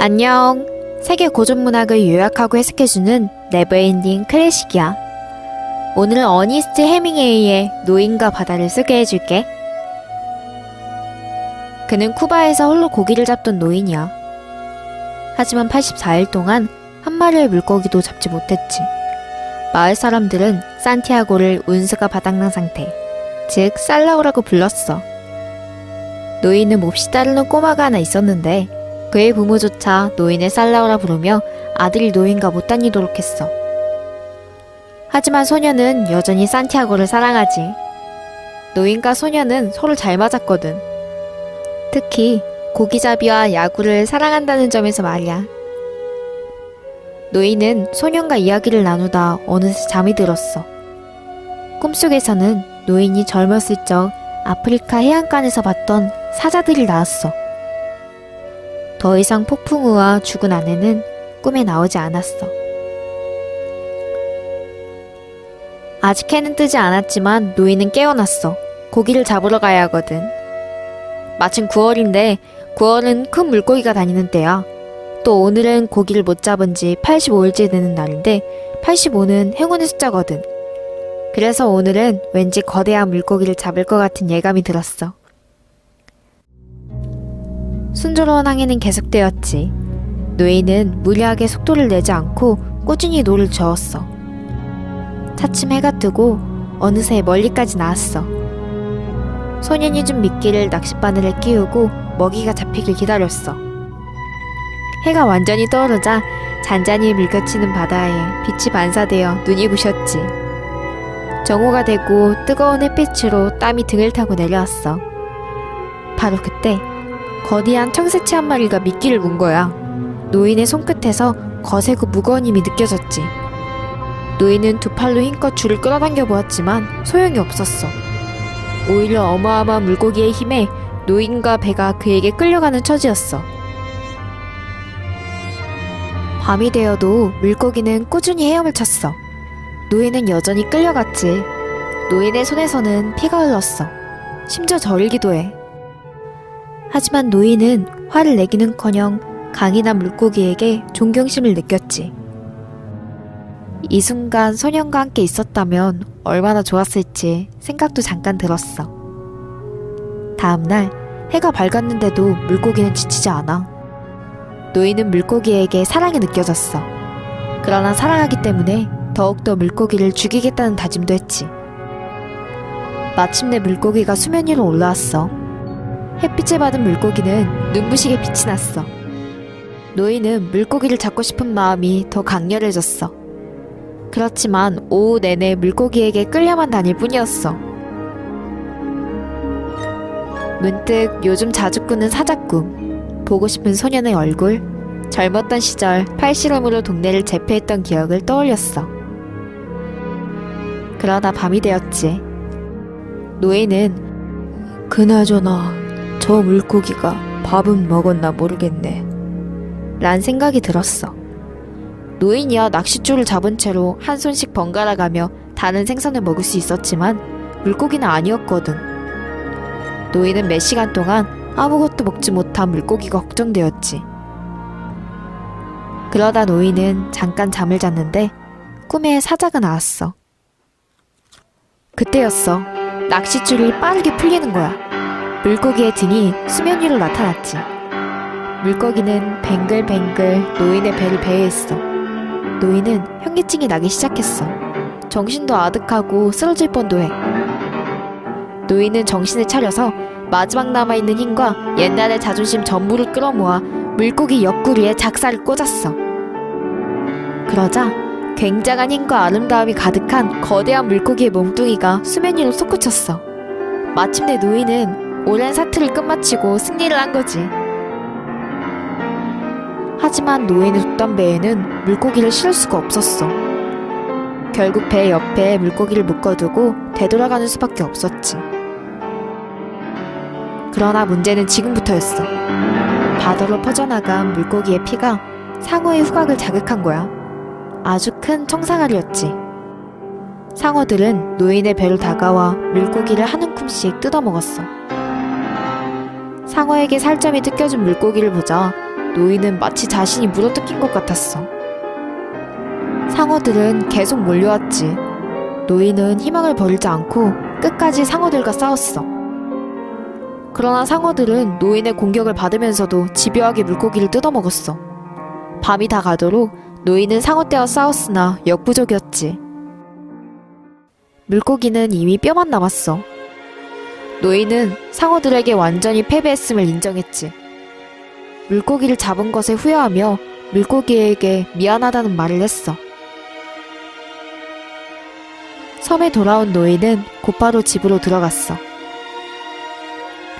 안녕. 세계 고전 문학을 요약하고 해석해주는 네버엔딩 클래식이야. 오늘은 어니스트 해밍웨이의 노인과 바다를 소개해줄게. 그는 쿠바에서 홀로 고기를 잡던 노인이야. 하지만 84일 동안 한 마리의 물고기도 잡지 못했지. 마을 사람들은 산티아고를 운수가 바닥난 상태, 즉 살라오라고 불렀어. 노인은 몹시 따르는 꼬마가 하나 있었는데 그의 부모조차 노인을 살라오라 부르며 아들이 노인과 못 다니도록 했어. 하지만 소녀는 여전히 산티아고를 사랑하지. 노인과 소녀는 서로 잘 맞았거든. 특히 고기잡이와 야구를 사랑한다는 점에서 말이야. 노인은 소년과 이야기를 나누다 어느새 잠이 들었어. 꿈속에서는 노인이 젊었을 적 아프리카 해안가에서 봤던 사자들이 나왔어. 더 이상 폭풍우와 죽은 아내는 꿈에 나오지 않았어. 아직 해는 뜨지 않았지만 노인은 깨어났어. 고기를 잡으러 가야 하거든. 마침 9월인데 9월은 큰 물고기가 다니는 때야. 또 오늘은 고기를 못 잡은 지 85일째 되는 날인데 85는 행운의 숫자거든. 그래서 오늘은 왠지 거대한 물고기를 잡을 것 같은 예감이 들었어. 순조로운 항해는 계속되었지. 노예는 무리하게 속도를 내지 않고 꾸준히 노를 저었어. 차츰 해가 뜨고 어느새 멀리까지 나왔어. 소년이 준 미끼를 낚싯바늘에 끼우고 먹이가 잡히길 기다렸어. 해가 완전히 떠오르자 잔잔히 물겨치는 바다에 빛이 반사되어 눈이 부셨지. 정오가 되고 뜨거운 햇빛으로 땀이 등을 타고 내려왔어. 바로 그때 거대한 청새치 한 마리가 미끼를 문 거야. 노인의 손끝에서 거세고 무거운 힘이 느껴졌지. 노인은 두 팔로 힘껏 줄을 끌어당겨 보았지만 소용이 없었어. 오히려 어마어마한 물고기의 힘에 노인과 배가 그에게 끌려가는 처지였어. 밤이 되어도 물고기는 꾸준히 헤엄을 쳤어. 노인은 여전히 끌려갔지. 노인의 손에서는 피가 흘렀어. 심지어 저리기도 해. 하지만 노인은 화를 내기는커녕 강인한 물고기에게 존경심을 느꼈지. 이 순간 소년과 함께 있었다면 얼마나 좋았을지 생각도 잠깐 들었어. 다음날 해가 밝았는데도 물고기는 지치지 않아. 노인은 물고기에게 사랑이 느껴졌어. 그러나 사랑하기 때문에 더욱더 물고기를 죽이겠다는 다짐도 했지. 마침내 물고기가 수면 위로 올라왔어. 햇빛을 받은 물고기는 눈부시게 빛이 났어. 노인은 물고기를 잡고 싶은 마음이 더 강렬해졌어. 그렇지만 오후 내내 물고기에게 끌려만 다닐 뿐이었어. 문득 요즘 자주 꾸는 사자꿈, 보고 싶은 소년의 얼굴, 젊었던 시절 팔씨름으로 동네를 제패했던 기억을 떠올렸어. 그러다 밤이 되었지. 노인은 그나저나 저 물고기가 밥은 먹었나 모르겠네. 란 생각이 들었어. 노인이야 낚싯줄을 잡은 채로 한 손씩 번갈아 가며 다른 생선을 먹을 수 있었지만 물고기는 아니었거든. 노인은 몇 시간 동안 아무것도 먹지 못한 물고기가 걱정되었지. 그러다 노인은 잠깐 잠을 잤는데 꿈에 사자가 나왔어. 그때였어. 낚싯줄이 빠르게 풀리는 거야. 물고기의 등이 수면 위로 나타났지. 물고기는 뱅글뱅글 노인의 배를 배회했어. 노인은 현기증이 나기 시작했어. 정신도 아득하고 쓰러질 뻔도 해. 노인은 정신을 차려서 마지막 남아있는 힘과 옛날의 자존심 전부를 끌어모아 물고기 옆구리에 작사를 꽂았어. 그러자 굉장한 힘과 아름다움이 가득한 거대한 물고기의 몸뚱이가 수면 위로 솟구쳤어. 마침내 노인은 오랜 사투를 끝마치고 승리를 한 거지. 하지만 노인의 돛단 배에는 물고기를 실을 수가 없었어. 결국 배 옆에 물고기를 묶어두고 되돌아가는 수밖에 없었지. 그러나 문제는 지금부터였어. 바다로 퍼져나간 물고기의 피가 상어의 후각을 자극한 거야. 아주 큰 청상아리였지. 상어들은 노인의 배로 다가와 물고기를 한 움큼씩 뜯어먹었어. 상어에게 살점이 뜯겨진 물고기를 보자 노인은 마치 자신이 물어뜯긴 것 같았어. 상어들은 계속 몰려왔지. 노인은 희망을 버리지 않고 끝까지 상어들과 싸웠어. 그러나 상어들은 노인의 공격을 받으면서도 집요하게 물고기를 뜯어먹었어. 밤이 다 가도록 노인은 상어떼와 싸웠으나 역부족이었지. 물고기는 이미 뼈만 남았어. 노인은 상어들에게 완전히 패배했음을 인정했지. 물고기를 잡은 것에 후회하며 물고기에게 미안하다는 말을 했어. 섬에 돌아온 노인은 곧바로 집으로 들어갔어.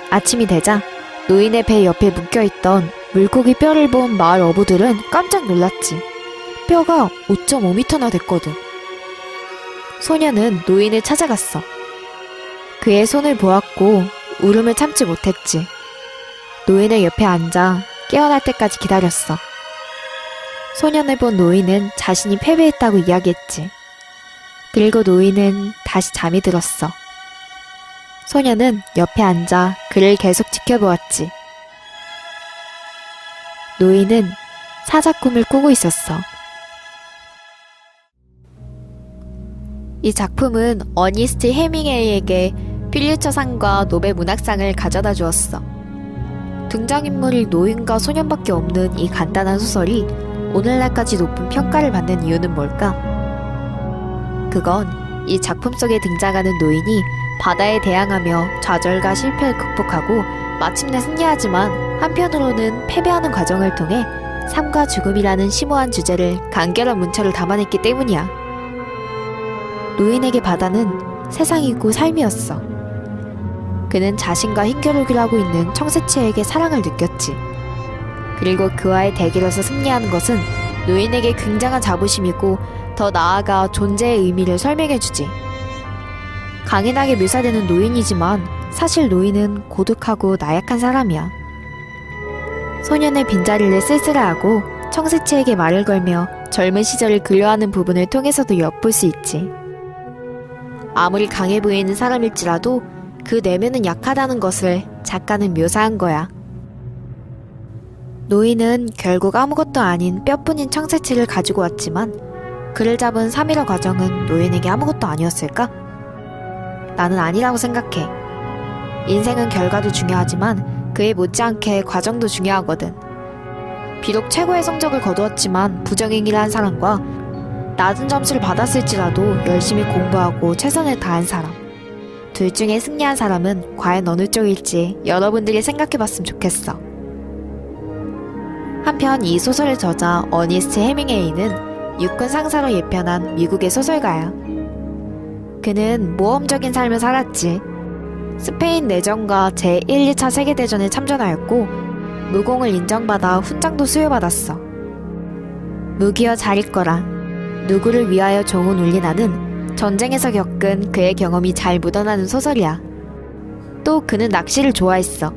아침이 되자 노인의 배 옆에 묶여있던 물고기 뼈를 본 마을 어부들은 깜짝 놀랐지. 뼈가 5.5m나 됐거든. 소녀는 노인을 찾아갔어. 그의 손을 보았고 울음을 참지 못했지. 노인의 옆에 앉아 깨어날 때까지 기다렸어. 소년을 본 노인은 자신이 패배했다고 이야기했지. 그리고 노인은 다시 잠이 들었어. 소녀는 옆에 앉아 그를 계속 지켜보았지. 노인은 사자 꿈을 꾸고 있었어. 이 작품은 어니스트 해밍웨이에게 필리처상과 노벨 문학상을 가져다 주었어. 등장인물이 노인과 소년밖에 없는 이 간단한 소설이 오늘날까지 높은 평가를 받는 이유는 뭘까? 그건 이 작품 속에 등장하는 노인이 바다에 대항하며 좌절과 실패를 극복하고 마침내 승리하지만 한편으로는 패배하는 과정을 통해 삶과 죽음이라는 심오한 주제를 간결한 문체로 담아냈기 때문이야. 노인에게 바다는 세상이고 삶이었어. 그는 자신과 하고 있는 청새치에게 사랑을 느꼈지. 그리고 그와의 대결에서 승리하는 것은 노인에게 굉장한 자부심이고 더 나아가 존재의 의미를 설명해주지. 강인하게 묘사되는 노인이지만 사실 노인은 고독하고 나약한 사람이야. 소년의 빈자리를 쓸쓸해하고 청새치에게 말을 걸며 젊은 시절을 그려하는 부분을 통해서도 엿볼 수 있지. 아무리 강해 보이는 사람일지라도 그 내면은 약하다는 것을 작가는 묘사한 거야. 노인은 결국 아무것도 아닌 뼈뿐인 청새치를 가지고 왔지만 그를 잡은 3일의 과정은 노인에게 아무것도 아니었을까? 나는 아니라고 생각해. 인생은 결과도 중요하지만 그에 못지않게 과정도 중요하거든. 비록 최고의 성적을 거두었지만 부정행위를 한 사람과 낮은 점수를 받았을지라도 열심히 공부하고 최선을 다한 사람. 둘 중에 승리한 사람은 과연 어느 쪽일지 여러분들이 생각해 봤으면 좋겠어. 한편 이 소설의 저자 어니스트 해밍웨이는 육군 상사로 예편한 미국의 소설가야. 그는 모험적인 삶을 살았지. 스페인 내전과 제1, 2차 세계대전에 참전하였고 무공을 인정받아 훈장도 수여받았어. 무기여 잘 있거라. 누구를 위하여 종은 울리나는 전쟁에서 겪은 그의 경험이 잘 묻어나는 소설이야. 또 그는 낚시를 좋아했어.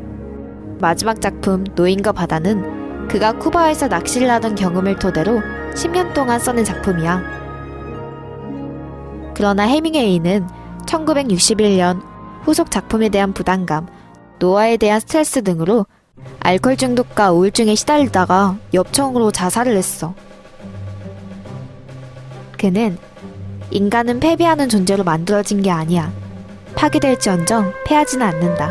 마지막 작품 노인과 바다는 그가 쿠바에서 낚시를 하던 경험을 토대로 10년 동안 써낸 작품이야. 그러나 해밍웨이는 1961년 후속 작품에 대한 부담감, 노화에 대한 스트레스 등으로 알코올 중독과 우울증에 시달리다가 엽청으로 자살을 했어. 그는 인간은 패배하는 존재로 만들어진 게 아니야. 파괴될지언정 패하지는 않는다.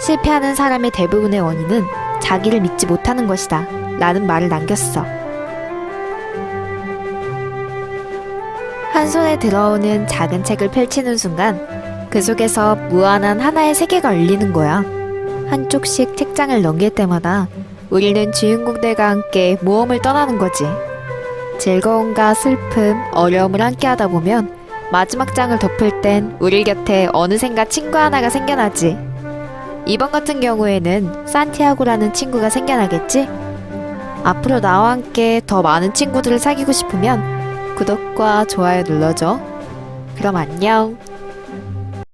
실패하는 사람의 대부분의 원인은 자기를 믿지 못하는 것이다. 라는 말을 남겼어. 한 손에 들어오는 작은 책을 펼치는 순간 그 속에서 무한한 하나의 세계가 열리는 거야. 한쪽씩 책장을 넘길 때마다 우리는 주인공들과 함께 모험을 떠나는 거지. 즐거움과 슬픔, 어려움을 함께 하다 보면 마지막 장을 덮을 땐 우리 곁에 어느샌가 친구 하나가 생겨나지. 이번 같은 경우에는 산티아고라는 친구가 생겨나겠지? 앞으로 나와 함께 더 많은 친구들을 사귀고 싶으면 구독과 좋아요 눌러줘. 그럼 안녕.